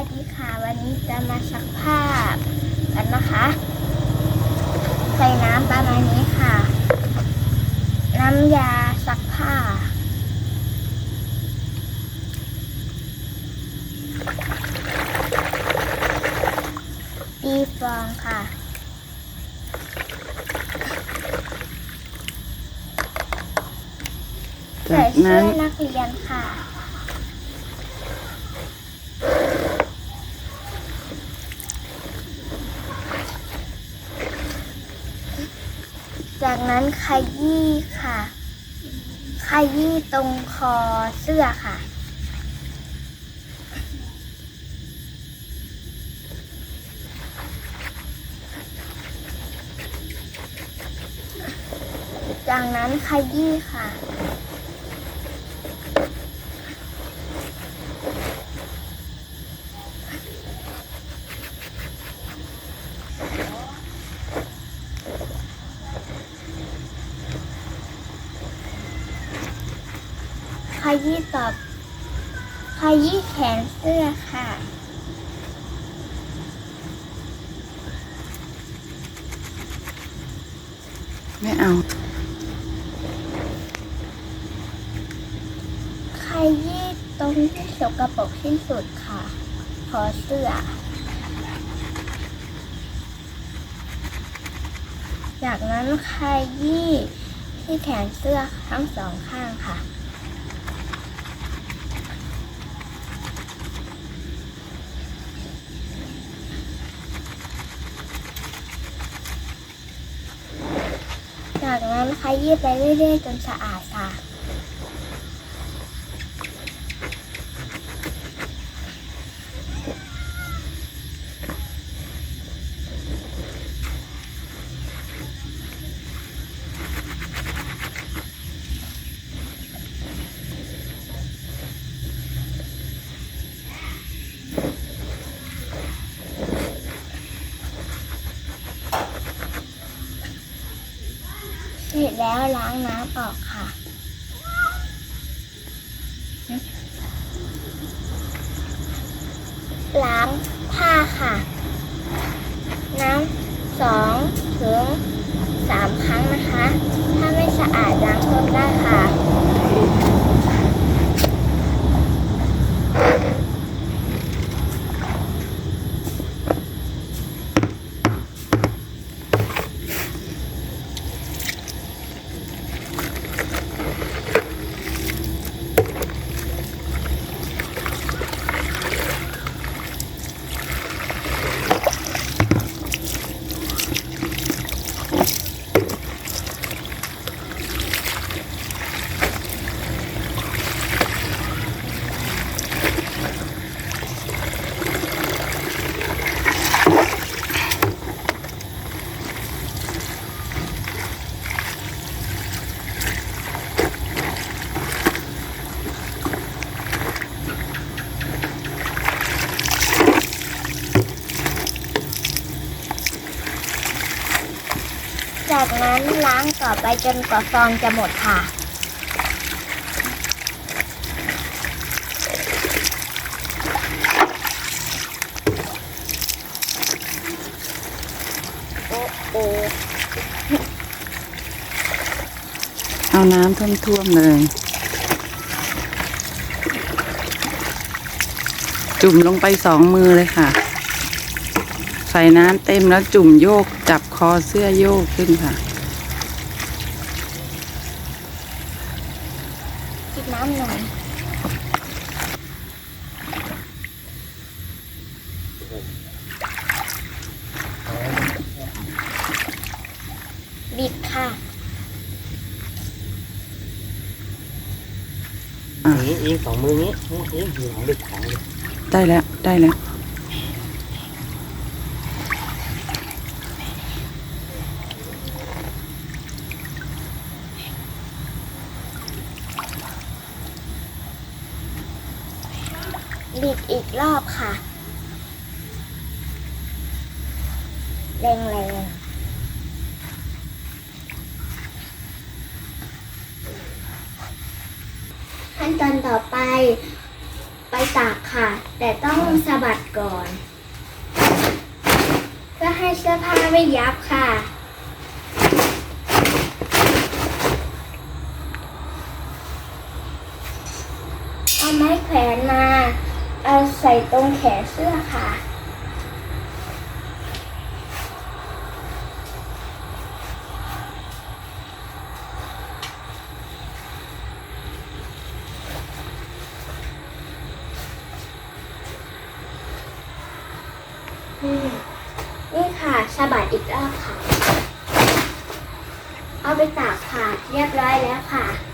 วัสดีค่ะวันนี้จะมาซักผ้ากันนะคะ ใส่น้ำประมาณนี้ค่ะ น้ำยาซักผ้า ตีฟองค่ะใส่จากเสื้นั้อนนักเรียนค่ะ จากนั้นขยี้ค่ะ ขยี้ตรงคอเสื้อค่ะ จากนั้นขยี้ค่ะ ยี้ตอบขยี้แขนเสื้อค่ะ ไม่เอาขยี้ตรงที่สกปรกที่สุดค่ะ ขอเสื้อ จากนั้นขยี้ที่แขนเสื้อทั้งสองข้างค่ะ จากนั้นคะยีบไปเรื่อยๆจนสะอาดค่ะ ร็จแล้วล้างน้ำออกค่ะ ล้างผ้าค่ะ น้ำสองถึงสามครั้งนะคะ ถ้าไม่สะอาดล้างเพิ่มได้ค่ะ จากนั้นล้างต่อไปจนกว่าฟองจะหมดค่ะ โอ้โอเอาน้ำท่วมๆเลย จุ่มลงไปสองมือเลยค่ะ ใส่น้ำเต็มแล้วจุ่มโยก จับคอเสื้อโยกขึ้นค่ะกินน้ำหน่อยบิดค่ะอะนี้อิงสองมือนี้นี่อิงอยู่หลังดึกของเลยได้แล้ว ได้แล้ว บิดอีกรอบค่ะ แรงๆขั้นตอนต่อไปไปตากค่ะ แต่ต้องสะบัดก่อน เพื่อให้เสื้อผ้าไม่ยับค่ะ เอาไม้แขวนมาเอา ใส่ตรงแขนเสื้อค่ะ นี่ค่ะสะบัดอีกรอบค่ะ เอาไปตากค่ะ เรียบร้อยแล้วค่ะ